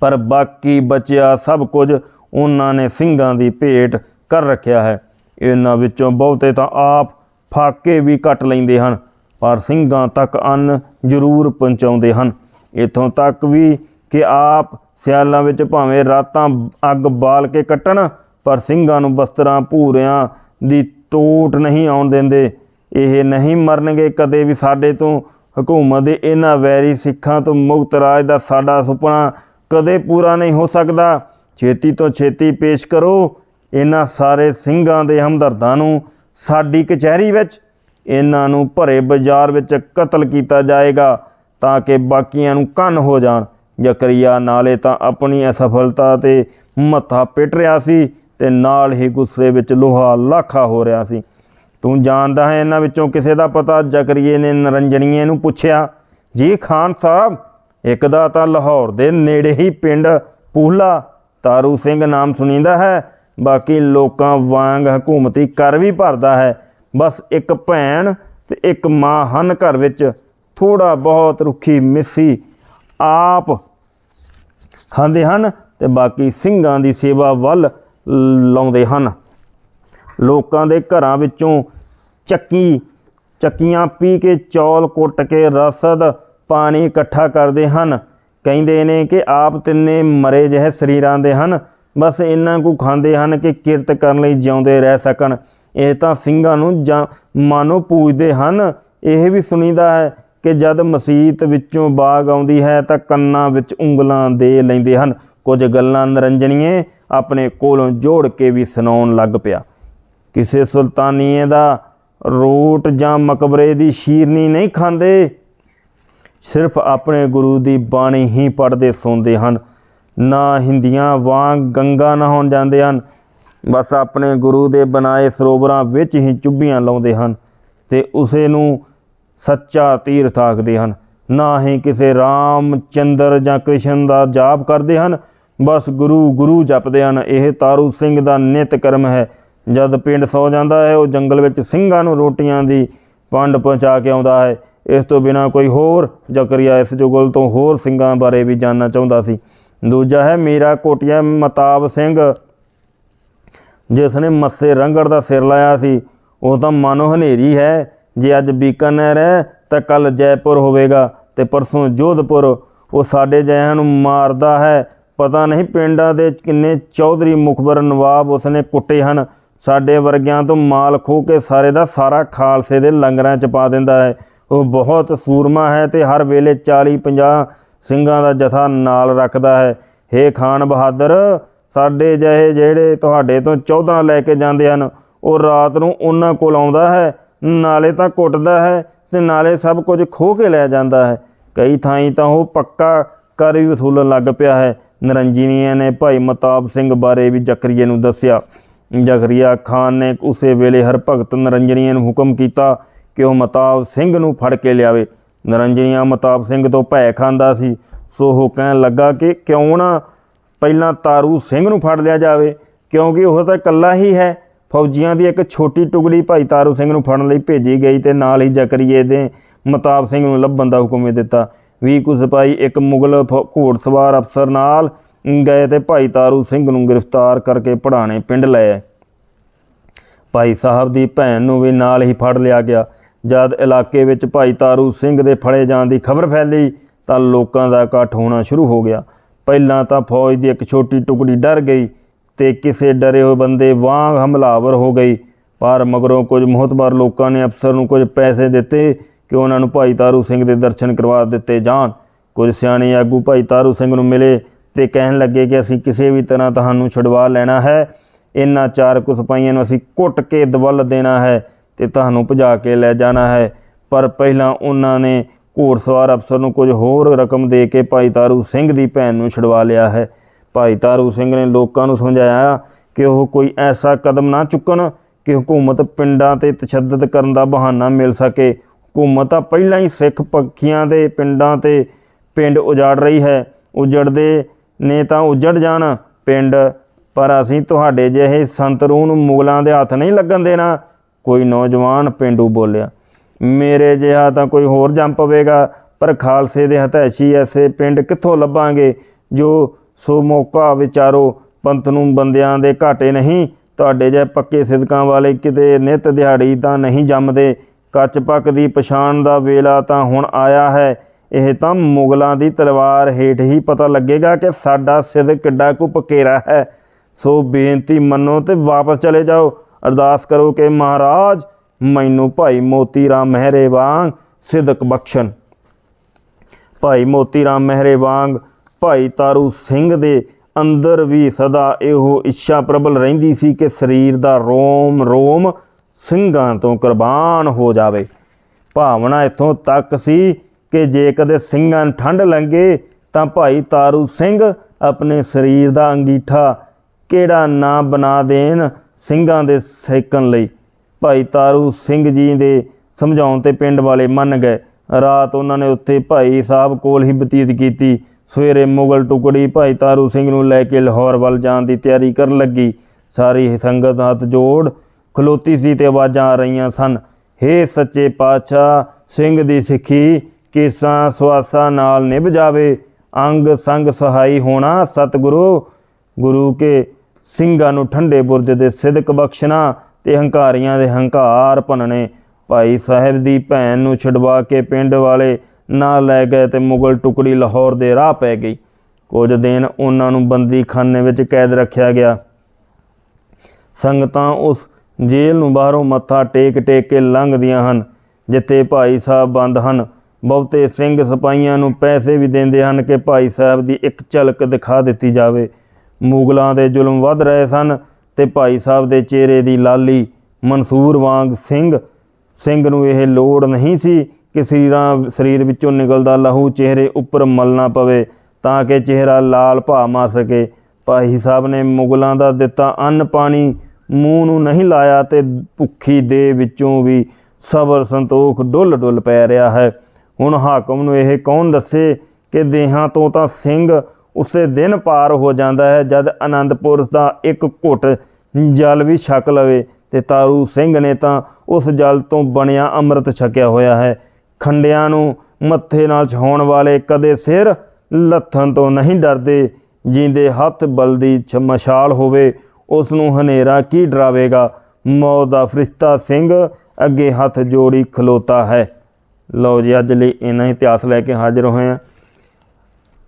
ਪਰ ਬਾਕੀ ਬਚਿਆ ਸਭ ਕੁਝ ਉਹਨਾਂ ਨੇ ਸਿੰਘਾਂ ਦੀ ਭੇਟ ਕਰ ਰੱਖਿਆ ਹੈ। ਇਹਨਾਂ ਵਿੱਚੋਂ ਬਹੁਤੇ ਤਾਂ ਆਪ ਫਾਕੇ ਵੀ ਕੱਟ ਲੈਂਦੇ ਹਨ, ਪਰ ਸਿੰਘਾਂ ਤੱਕ ਅੰਨ ਜ਼ਰੂਰ ਪਹੁੰਚਾਉਂਦੇ ਹਨ। ਇਥੋਂ ਤੱਕ ਵੀ ਕਿ ਆਪ ਸਿਆਲਾਂ ਵਿੱਚ ਭਾਵੇਂ ਰਾਤਾਂ ਅੱਗ ਬਾਲ ਕੇ ਕੱਟਣ, ਪਰ ਸਿੰਘਾਂ ਨੂੰ ਬਸਤਰਾਂ ਭੂਰਿਆਂ ਦੀ ਟੋਟ ਨਹੀਂ ਆਉਣ ਦਿੰਦੇ। ਇਹ ਨਹੀਂ ਮਰਨਗੇ ਕਦੇ ਵੀ ਸਾਡੇ ਤੋਂ। ਹਕੂਮਤ ਦੇ ਇਹਨਾਂ ਵੈਰੀ ਸਿੱਖਾਂ ਤੋਂ ਮੁਕਤ ਰਾਜ ਦਾ ਸਾਡਾ ਸੁਪਨਾ ਕਦੇ ਪੂਰਾ ਨਹੀਂ ਹੋ ਸਕਦਾ। ਛੇਤੀ ਤੋਂ ਛੇਤੀ ਪੇਸ਼ ਕਰੋ। ਇਹਨਾਂ ਸਾਰੇ ਸਿੰਘਾਂ ਦੇ ਹਮਦਰਦਾਂ ਨੂੰ ਸਾਡੀ ਕਚਹਿਰੀ ਵਿੱਚ ਇਹਨਾਂ ਨੂੰ ਭਰੇ ਬਾਜ਼ਾਰ ਵਿੱਚ ਕਤਲ ਕੀਤਾ ਜਾਏਗਾ ਤਾਂ ਕਿ ਬਾਕੀਆਂ ਨੂੰ ਕੰਨ ਹੋ ਜਾਣ। ਜ਼ਕਰੀਆ ਨਾਲੇ ਤਾਂ ਆਪਣੀ ਅਸਫਲਤਾ ਤੇ ਮੱਥਾ ਪਿੱਟ ਰਿਹਾ ਸੀ ਤੇ ਨਾਲ ਹੀ ਗੁੱਸੇ ਵਿੱਚ ਲੋਹਾ ਲਾਖਾ ਹੋ ਰਿਹਾ ਸੀ। ਤੂੰ ਜਾਣਦਾ ਹੈ ਇਹਨਾਂ ਵਿੱਚੋਂ ਕਿਸੇ ਦਾ ਪਤਾ? ਜ਼ਕਰੀਏ ਨੇ ਨਰੰਜਣੀਏ ਨੂੰ ਪੁੱਛਿਆ। ਜੀ ਖਾਨ ਸਾਹਿਬ, ਇੱਕ ਦਾ ਤਾਂ ਲਾਹੌਰ ਦੇ ਨੇੜੇ ਹੀ ਪਿੰਡ ਪੂਹਲਾ ਤਾਰੂ ਸਿੰਘ ਨਾਮ ਸੁਣੀਂਦਾ ਹੈ। ਬਾਕੀ ਲੋਕਾਂ ਵਾਂਗ ਹਕੂਮਤੀ ਕਰ ਵੀ ਭਰਦਾ ਹੈ। ਬਸ ਇੱਕ ਭੈਣ ਤੇ ਇੱਕ ਮਾਂ ਹਨ ਘਰ ਵਿੱਚ। ਥੋੜਾ ਬਹੁਤ ਰੁੱਖੀ ਮਿੱਸੀ ਆਪ ਖਾਂਦੇ ਹਨ ਤੇ ਬਾਕੀ ਸਿੰਘਾਂ ਦੀ ਸੇਵਾ ਵੱਲ ਲਾਉਂਦੇ ਹਨ। ਲੋਕਾਂ ਦੇ ਘਰਾਂ ਵਿੱਚੋਂ ਚੱਕੀ, ਚੱਕੀਆਂ ਪੀ ਕੇ ਚੌਲ ਕੁੱਟ ਕੇ ਰਸਦ ਪਾਣੀ ਇਕੱਠਾ ਕਰਦੇ ਹਨ। ਕਹਿੰਦੇ ਨੇ ਕਿ ਆਪ ਤਿੰਨੇ ਮਰੇ ਜਿਹੇ ਸਰੀਰਾਂ ਦੇ ਹਨ। ਬਸ ਇੰਨਾ ਕੁ ਖਾਂਦੇ ਹਨ ਕਿ ਕਿਰਤ ਕਰਨ ਲਈ ਜਿਉਂਦੇ ਰਹਿ ਸਕਣ। ਇਹ ਤਾਂ ਸਿੰਘਾਂ ਨੂੰ ਜਾਂ ਮਾਨੋ ਪੂਜਦੇ ਹਨ। ਇਹ ਵੀ ਸੁਣੀਦਾ ਹੈ ਕਿ ਜਦ ਮਸੀਤ ਵਿੱਚੋਂ ਬਾਗ ਆਉਂਦੀ ਹੈ ਤਾਂ ਕੰਨਾਂ ਵਿੱਚ ਉਂਗਲਾਂ ਦੇ ਲੈਂਦੇ ਹਨ। ਕੁਝ ਗੱਲਾਂ ਨਰੰਜਣੀਏ ਆਪਣੇ ਕੋਲੋਂ ਜੋੜ ਕੇ ਵੀ ਸੁਣਾਉਣ ਲੱਗ ਪਿਆ। ਕਿਸੇ ਸੁਲਤਾਨੀਏ ਦਾ ਰੋਟ ਜਾਂ ਮਕਬਰੇ ਦੀ ਸ਼ੀਰਨੀ ਨਹੀਂ ਖਾਂਦੇ। ਸਿਰਫ ਆਪਣੇ ਗੁਰੂ ਦੀ ਬਾਣੀ ਹੀ ਪੜ੍ਹਦੇ ਸੁਣਦੇ ਹਨ। ਨਾ ਹਿੰਦੀਆਂ ਵਾਂਗ ਗੰਗਾ ਨਹਾਉਣ ਜਾਂਦੇ ਹਨ। ਬਸ ਆਪਣੇ ਗੁਰੂ ਦੇ ਬਣਾਏ ਸਰੋਵਰਾਂ ਵਿੱਚ ਹੀ ਚੁੱਭੀਆਂ ਲਾਉਂਦੇ ਹਨ ਤੇ ਉਸੇ ਨੂੰ ਸੱਚਾ ਤੀਰਥ ਆਖਦੇ ਹਨ। ਨਾ ਹੀ ਕਿਸੇ ਰਾਮ ਚੰਦਰ ਜਾਂ ਕ੍ਰਿਸ਼ਨ ਦਾ ਜਾਪ ਕਰਦੇ ਹਨ। ਬਸ ਗੁਰੂ ਗੁਰੂ ਜਪਦੇ ਹਨ। ਇਹ ਤਾਰੂ ਸਿੰਘ ਦਾ ਨਿਤ ਕਰਮ ਹੈ। ਜਦ ਪਿੰਡ ਸੌ ਜਾਂਦਾ ਹੈ, ਉਹ ਜੰਗਲ ਵਿੱਚ ਸਿੰਘਾਂ ਨੂੰ ਰੋਟੀਆਂ ਦੀ ਪੰਡ ਪਹੁੰਚਾ ਕੇ ਆਉਂਦਾ ਹੈ। ਇਸ ਤੋਂ ਬਿਨਾ ਕੋਈ ਹੋਰ ਜ਼ਕਰੀਆ ਇਸ ਜੁਗਲ ਤੋਂ ਹੋਰ ਸਿੰਘਾਂ ਬਾਰੇ ਵੀ ਜਾਣਨਾ ਚਾਹੁੰਦਾ ਸੀ। ਦੂਜਾ ਹੈ ਮੀਰਾ ਕੋਟੀਆ ਮਤਾਬ ਸਿੰਘ। ਜਿਸ ਨੇ ਮੱਸੇ ਰੰਗੜ ਦਾ ਸਿਰ ਲਾਇਆ ਸੀ, ਉਹ ਤਾਂ ਮਾਨੋ ਹਨੇਰੀ ਹੈ। ਜੇ ਅੱਜ ਬੀਕਾਨੇਰ ਹੈ, ਤਾਂ ਕੱਲ ਜੈਪੁਰ ਹੋਵੇਗਾ ਤੇ ਪਰਸੋਂ ਜੋਧਪੁਰ। ਉਹ ਸਾਡੇ ਜਹਿਆਂ ਨੂੰ ਮਾਰਦਾ ਹੈ। ਪਤਾ ਨਹੀਂ ਪਿੰਡਾਂ ਦੇ ਕਿੰਨੇ ਚੌਧਰੀ ਮੁਖਬਰ ਨਵਾਬ ਉਸਨੇ ਕੁੱਟੇ ਹਨ। ਸਾਡੇ ਵਰਗਿਆਂ ਤੋਂ ਮਾਲ ਖੋ ਕੇ ਸਾਰੇ ਦਾ ਸਾਰਾ ਖਾਲਸੇ ਦੇ ਲੰਗਰਾਂ 'ਚ ਪਾ ਦਿੰਦਾ ਹੈ। ਉਹ ਬਹੁਤ ਸੂਰਮਾ ਹੈ ਤੇ ਹਰ ਵੇਲੇ 40 50 ਸਿੰਘਾਂ ਦਾ ਜਥਾ ਨਾਲ ਰੱਖਦਾ ਹੈ। ਹੇ ਖਾਨ ਬਹਾਦਰ, ਸਾਡੇ ਜਿਹੇ ਜਿਹੜੇ ਤੁਹਾਡੇ ਤੋਂ 14 ਲੈ ਕੇ ਜਾਂਦੇ ਹਨ, ਉਹ ਰਾਤ ਨੂੰ ਉਹਨਾਂ ਕੋਲ ਆਉਂਦਾ ਹੈ, ਨਾਲੇ ਤਾਂ ਕੁੱਟਦਾ ਹੈ ਤੇ ਨਾਲੇ ਸਭ ਕੁਝ ਖੋਹ ਕੇ ਲੈ ਜਾਂਦਾ ਹੈ। ਕਈ ਥਾਈਂ ਤਾਂ ਉਹ ਪੱਕਾ ਕਰ ਵੀ ਵਸੂਲਣ ਲੱਗ ਪਿਆ ਹੈ। ਨਰੰਜੀਨੀਆਂ ਨੇ ਭਾਈ ਮਤਾਬ ਸਿੰਘ ਬਾਰੇ ਵੀ ਜ਼ਕਰੀਏ ਨੂੰ ਦੱਸਿਆ। ਜ਼ਕਰੀਆ ਖਾਨ ਨੇ ਉਸੇ ਵੇਲੇ ਹਰਭਗਤ ਨਰੰਜਨੀਆਂ ਨੂੰ ਹੁਕਮ ਕੀਤਾ ਕਿ ਉਹ ਮਤਾਬ ਸਿੰਘ ਨੂੰ ਫੜ ਕੇ ਲਿਆਵੇ। ਨਰੰਜਨੀਆਂ ਮਤਾਬ ਸਿੰਘ ਤੋਂ ਭੈ ਖਾਂਦਾ ਸੀ। ਸੋ ਉਹ ਕਹਿਣ ਲੱਗਾ ਕਿ ਕਿਉਂ ਨਾ ਪਹਿਲਾਂ ਤਾਰੂ ਸਿੰਘ ਨੂੰ ਫੜ ਲਿਆ ਜਾਵੇ, ਕਿਉਂਕਿ ਉਹ ਤਾਂ ਇਕੱਲਾ ਹੀ ਹੈ। ਫੌਜੀਆਂ ਦੀ ਇੱਕ ਛੋਟੀ ਟੁਕੜੀ ਭਾਈ ਤਾਰੂ ਸਿੰਘ ਨੂੰ ਫੜਨ ਲਈ ਭੇਜੀ ਗਈ ਤੇ ਨਾਲ ਹੀ ਜ਼ਕਰੀਏ ਦੇ ਮਤਾਬ ਸਿੰਘ ਨੂੰ ਲੱਭਣ ਦਾ ਹੁਕਮ ਦਿੱਤਾ। ਵੀ ਕੁ ਸਿਪਾਹੀ ਇੱਕ ਮੁਗਲ ਫੌ- ਘੋੜਸਵਾਰ ਅਫਸਰ ਨਾਲ ਗਏ ਤੇ ਭਾਈ ਤਾਰੂ ਸਿੰਘ ਨੂੰ ਗ੍ਰਿਫਤਾਰ ਕਰਕੇ ਪੜਾਣੇ ਪਿੰਡ ਲਏ ਭਾਈ ਸਾਹਿਬ ਦੀ ਭੈਣ ਨੂੰ ਵੀ ਨਾਲ ਹੀ ਫੜ ਲਿਆ ਗਿਆ। ਜਦ ਇਲਾਕੇ ਵਿੱਚ ਭਾਈ ਤਾਰੂ ਸਿੰਘ ਦੇ ਫੜੇ ਜਾਣ ਦੀ ਖਬਰ ਫੈਲੀ ਤਾਂ ਲੋਕਾਂ ਦਾ ਇਕੱਠ ਹੋਣਾ ਸ਼ੁਰੂ ਹੋ ਗਿਆ। ਪਹਿਲਾਂ ਤਾਂ ਫੌਜ ਦੀ ਇੱਕ ਛੋਟੀ ਟੁਕੜੀ ਡਰ ਗਈ ਤੇ ਕਿਸੇ ਡਰੇ ਹੋਏ ਬੰਦੇ ਵਾਂਗ ਹਮਲਾਵਰ ਹੋ ਗਈ। ਪਰ ਮਗਰੋਂ ਕੁਝ ਮੁਹਤਬਰ ਲੋਕਾਂ ਨੇ ਅਫਸਰ ਨੂੰ ਕੁਝ ਪੈਸੇ ਦਿੱਤੇ ਕਿ ਉਹਨਾਂ ਨੂੰ ਭਾਈ ਤਾਰੂ ਸਿੰਘ ਦੇ ਦਰਸ਼ਨ ਕਰਵਾ ਦਿੱਤੇ ਜਾਣ। ਕੁਝ ਸਿਆਣੇ ਆਗੂ ਭਾਈ ਤਾਰੂ ਸਿੰਘ ਨੂੰ ਮਿਲੇ ਤੇ ਕਹਿਣ ਲੱਗੇ ਕਿ ਅਸੀਂ ਕਿਸੇ ਵੀ ਤਰ੍ਹਾਂ ਤੁਹਾਨੂੰ ਛੁਡਵਾ ਲੈਣਾ ਹੈ। ਇਹਨਾਂ ਚਾਰ ਕੁ ਸਿਪਾਹੀਆਂ ਨੂੰ ਅਸੀਂ ਕੁੱਟ ਕੇ ਦਵਲ ਦੇਣਾ ਹੈ। ਤੇ ਤੁਹਾਨੂੰ ਭਜਾ ਕੇ ਲੈ ਜਾਣਾ ਹੈ। ਪਰ ਪਹਿਲਾਂ ਉਹਨਾਂ ਨੇ ਘੋੜਸਵਾਰ ਅਫਸਰ ਨੂੰ ਕੁਝ ਹੋਰ ਰਕਮ ਦੇ ਕੇ ਭਾਈ ਤਾਰੂ ਸਿੰਘ ਦੀ ਭੈਣ ਨੂੰ ਛੁਡਵਾ ਲਿਆ ਹੈ। ਭਾਈ ਤਾਰੂ ਸਿੰਘ ਨੇ ਲੋਕਾਂ ਨੂੰ ਸਮਝਾਇਆ ਕਿ ਉਹ ਕੋਈ ਐਸਾ ਕਦਮ ਨਾ ਚੁੱਕਣ ਕਿ ਹਕੂਮਤ ਪਿੰਡਾਂ ਤੇ ਤਸ਼ੱਦਦ ਕਰਨ ਦਾ ਬਹਾਨਾ ਮਿਲ ਸਕੇ। ਹਕੂਮਤ ਤਾਂ ਪਹਿਲਾਂ ਹੀ ਸਿੱਖ ਪੱਖੀਆਂ ਦੇ ਪਿੰਡਾਂ ਤੇ ਪਿੰਡ ਉਜਾੜ ਰਹੀ ਹੈ। ਉਜੜਦੇ ਨੇ ਤਾਂ ਉਜੜ ਜਾਣ ਪਿੰਡ, ਪਰ ਅਸੀਂ ਤੁਹਾਡੇ ਜਿਹੇ ਸੰਤ ਰੂਹ ਨੂੰ ਮੁਗਲਾਂ ਦੇ ਹੱਥ ਨਹੀਂ ਲੱਗਣ ਦੇਣਾ। ਕੋਈ ਨੌਜਵਾਨ ਪਿੰਡੂ ਬੋਲਿਆ, ਮੇਰੇ ਜਿਹਾ ਤਾਂ ਕੋਈ ਹੋਰ ਜੰਮ ਪਵੇਗਾ ਪਰ ਖਾਲਸੇ ਦੇ ਹਤੈਸ਼ੀ ਐਸੇ ਪਿੰਡ ਕਿੱਥੋਂ ਲੱਭਾਂਗੇ ਜੋ ਸੋ ਮੌਕਾ ਵਿਚਾਰੋ ਪੰਥ ਨੂੰ ਬੰਦਿਆਂ ਦੇ ਘਾਟੇ ਨਹੀਂ, ਤੁਹਾਡੇ ਜਿਹੇ ਪੱਕੇ ਸਿਦਕਾਂ ਵਾਲੇ ਕਿਤੇ ਨਿਤ ਦਿਹਾੜੀ ਤਾਂ ਨਹੀਂ ਜੰਮਦੇ ਕੱਚ ਪੱਕ ਦੀ ਪਛਾਣ ਦਾ ਵੇਲਾ ਤਾਂ ਹੁਣ ਆਇਆ ਹੈ, ਇਹ ਤਾਂ ਮੁਗਲਾਂ ਦੀ ਤਲਵਾਰ ਹੇਠ ਹੀ ਪਤਾ ਲੱਗੇਗਾ ਕਿ ਸਾਡਾ ਸਿਦਕ ਕਿੱਡਾ ਕੁ ਪਕੇਰਾ ਹੈ, ਸੋ ਬੇਨਤੀ ਮੰਨੋ ਤੇ ਵਾਪਸ ਚਲੇ ਜਾਓ ਅਰਦਾਸ ਕਰੋ ਕਿ ਮਹਾਰਾਜ, ਮੈਨੂੰ ਭਾਈ ਮੋਤੀ ਰਾਮ ਮਹਿਰੇ ਵਾਂਗ ਸਿਦਕ ਬਖਸ਼ਣ। ਭਾਈ ਮੋਤੀ ਰਾਮ ਮਹਿਰੇ ਵਾਂਗ ਭਾਈ ਤਾਰੂ ਸਿੰਘ ਦੇ ਅੰਦਰ ਵੀ ਸਦਾ ਇਹੋ ਇੱਛਾ ਪ੍ਰਬਲ ਰਹਿੰਦੀ ਸੀ ਕਿ ਸਰੀਰ ਦਾ ਰੋਮ ਰੋਮ ਸਿੰਘਾਂ ਤੋਂ ਕੁਰਬਾਨ ਹੋ ਜਾਵੇ। ਭਾਵਨਾ ਇੱਥੋਂ ਤੱਕ ਸੀ ਕਿ ਜੇ ਕਦੇ ਸਿੰਘਾਂ ਨੂੰ ਠੰਡ ਲੰਗੇ, ਤਾਂ ਭਾਈ ਤਾਰੂ ਸਿੰਘ ਆਪਣੇ ਸਰੀਰ ਦਾ ਅੰਗੀਠਾ ਕਿਹੜਾ ਨਾ ਬਣਾ ਦੇਣ ਸਿੰਘਾਂ ਦੇ ਸੇਕਣ ਲਈ। ਭਾਈ ਤਾਰੂ ਸਿੰਘ ਜੀ ਦੇ ਸਮਝਾਉਣ ਤੇ ਪਿੰਡ ਵਾਲੇ ਮੰਨ ਗਏ। ਰਾਤ ਉਹਨਾਂ ਨੇ ਉੱਥੇ ਭਾਈ ਸਾਹਿਬ ਕੋਲ ਹੀ ਬਤੀਤ ਕੀਤੀ। ਸਵੇਰੇ ਮੁਗਲ ਟੁਕੜੀ ਭਾਈ ਤਾਰੂ ਸਿੰਘ ਨੂੰ ਲੈ ਕੇ ਲਾਹੌਰ ਵੱਲ ਜਾਣ ਦੀ ਤਿਆਰੀ ਕਰਨ ਲੱਗੀ। ਸਾਰੀ ਸੰਗਤ ਹੱਥ ਜੋੜ ਖਲੋਤੀ ਸੀ ਤੇ ਆਵਾਜ਼ਾਂ ਆ ਰਹੀਆਂ ਸਨ। ਹੇ ਸੱਚੇ ਪਾਤਸ਼ਾਹ, ਸਿੰਘ ਦੀ ਸਿੱਖੀ ਕੇਸਾਂ ਸਵਾਸਾਂ ਨਾਲ ਨਿਭ ਜਾਵੇ। ਅੰਗ ਸੰਗ ਸਹਾਈ ਹੋਣਾ ਸਤਿਗੁਰੂ। ਗੁਰੂ ਕੇ ਸਿੰਘਾਂ ਨੂੰ ਠੰਡੇ ਬੁਰਜ ਦੇ ਸਿਦਕ ਬਖਸ਼ਣਾ ਤੇ ਹੰਕਾਰੀਆਂ ਦੇ ਹੰਕਾਰ ਭੰਨਣੇ। ਭਾਈ ਸਾਹਿਬ ਦੀ ਭੈਣ ਨੂੰ ਛਡਵਾ ਕੇ ਪਿੰਡ ਵਾਲੇ ਨਾ ਲੈ ਗਏ ਤੇ ਮੁਗਲ ਟੁਕੜੀ ਲਾਹੌਰ ਦੇ ਰਾਹ ਪੈ ਗਈ। ਕੁਝ ਦਿਨ ਉਹਨਾਂ ਨੂੰ ਬੰਦੀਖਾਨੇ ਵਿੱਚ ਕੈਦ ਰੱਖਿਆ ਗਿਆ। ਸੰਗਤਾਂ ਉਸ ਜੇਲ੍ਹ ਨੂੰ ਬਾਹਰੋਂ ਮੱਥਾ ਟੇਕ ਟੇਕ ਕੇ ਲੰਘਦੀਆਂ ਹਨ, ਜਿੱਥੇ ਭਾਈ ਸਾਹਿਬ ਬੰਦ ਹਨ। ਬਹੁਤੇ ਸਿੰਘ ਸਿਪਾਹੀਆਂ ਨੂੰ ਪੈਸੇ ਵੀ ਦਿੰਦੇ ਹਨ ਕਿ ਭਾਈ ਸਾਹਿਬ ਦੀ ਇੱਕ ਝਲਕ ਦਿਖਾ ਦਿੱਤੀ ਜਾਵੇ। ਮੁਗਲਾਂ ਦੇ ਜ਼ੁਲਮ ਵੱਧ ਰਹੇ ਸਨ ਤੇ ਭਾਈ ਸਾਹਿਬ ਦੇ ਚਿਹਰੇ ਦੀ ਲਾਲੀ ਮਨਸੂਰ ਵਾਂਗ ਸਿੰਘ ਸਿੰਘ ਨੂੰ ਇਹ ਲੋੜ ਨਹੀਂ ਸੀ ਕਿ ਸਰੀਰਾਂ, ਸਰੀਰ ਵਿੱਚੋਂ ਨਿਕਲਦਾ ਲਹੂ ਚਿਹਰੇ ਉੱਪਰ ਮਲਣਾ ਪਵੇ ਤਾਂ ਕਿ ਚਿਹਰਾ ਲਾਲ ਭਾ ਮਾਰ ਸਕੇ। ਭਾਈ ਸਾਹਿਬ ਨੇ ਮੁਗਲਾਂ ਦਾ ਦਿੱਤਾ ਅੰਨ ਪਾਣੀ, ਮੂੰਹ ਨੂੰ ਨਹੀਂ ਲਾਇਆ ਤੇ ਭੁੱਖੀ ਦੇ ਵਿੱਚੋਂ ਵੀ ਸਬਰ ਸੰਤੋਖ ਡੁੱਲ ਡੁੱਲ ਪੈ ਰਿਹਾ ਹੈ। ਹੁਣ ਹਾਕਮ ਨੂੰ ਇਹ ਕੌਣ ਦੱਸੇ ਕਿ ਦੇਹਾਂ ਤੋਂ ਤਾਂ ਸਿੰਘ ਉਸੇ ਦਿਨ ਪਾਰ ਹੋ ਜਾਂਦਾ ਹੈ, ਜਦ ਆਨੰਦਪੁਰ ਦਾ ਇੱਕ ਘੁੱਟ ਜਲ ਵੀ ਛਕ ਲਵੇ ਤੇ ਤਾਰੂ ਸਿੰਘ ਨੇ ਤਾਂ ਉਸ ਜਲ ਤੋਂ ਬਣਿਆ ਅੰਮ੍ਰਿਤ ਛਕਿਆ ਹੋਇਆ ਹੈ। ਖੰਡਿਆਂ ਨੂੰ ਮੱਥੇ ਨਾਲ ਛਾਉਣ ਵਾਲੇ ਕਦੇ ਸਿਰ ਲੱਥਣ ਤੋਂ ਨਹੀਂ ਡਰਦੇ। ਜਿੰਦੇ ਹੱਥ ਬਲਦੀ ਛ- ਮਸ਼ਾਲ ਹੋਵੇ, ਉਸ ਨੂੰ ਹਨੇਰਾ ਕੀ ਡਰਾਵੇਗਾ? ਮੌਤ ਦਾ ਫਰਿਸ਼ਤਾ ਸਿੰਘ ਅੱਗੇ ਹੱਥ ਜੋੜੀ ਖਲੋਤਾ ਹੈ। ਲਓ ਜੀ, ਅੱਜ ਲਈ ਇੰਨਾ ਹੀ ਇਤਿਹਾਸ ਲੈ ਕੇ ਹਾਜ਼ਰ ਹੋਏ ਹਾਂ।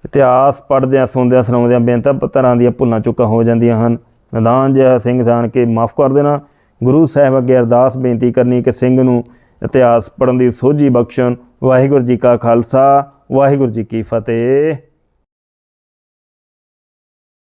ਇਤਿਹਾਸ ਪੜ੍ਹਦਿਆਂ, ਸੁਣਦਿਆਂ, ਸੁਣਾਉਂਦਿਆਂ ਬੇਨਤਾਂ ਤਰ੍ਹਾਂ ਦੀਆਂ ਭੁੱਲਾਂ ਚੁੱਕਾਂ ਹੋ ਜਾਂਦੀਆਂ ਹਨ। ਨਿਦਾਨ ਜਿਹਾ ਸਿੰਘ ਜਾਣ ਕੇ ਮਾਫ ਕਰ ਦੇਣਾ। ਗੁਰੂ ਸਾਹਿਬ ਅੱਗੇ ਅਰਦਾਸ ਬੇਨਤੀ ਕਰਨੀ ਕਿ ਸਿੰਘ ਨੂੰ ਇਤਿਹਾਸ ਪੜ੍ਹਨ ਦੀ ਸੋਝੀ ਬਖਸ਼ਣ। ਵਾਹਿਗੁਰੂ ਜੀ ਕਾ ਖਾਲਸਾ, ਵਾਹਿਗੁਰੂ ਜੀ ਕੀ ਫਤਿਹ।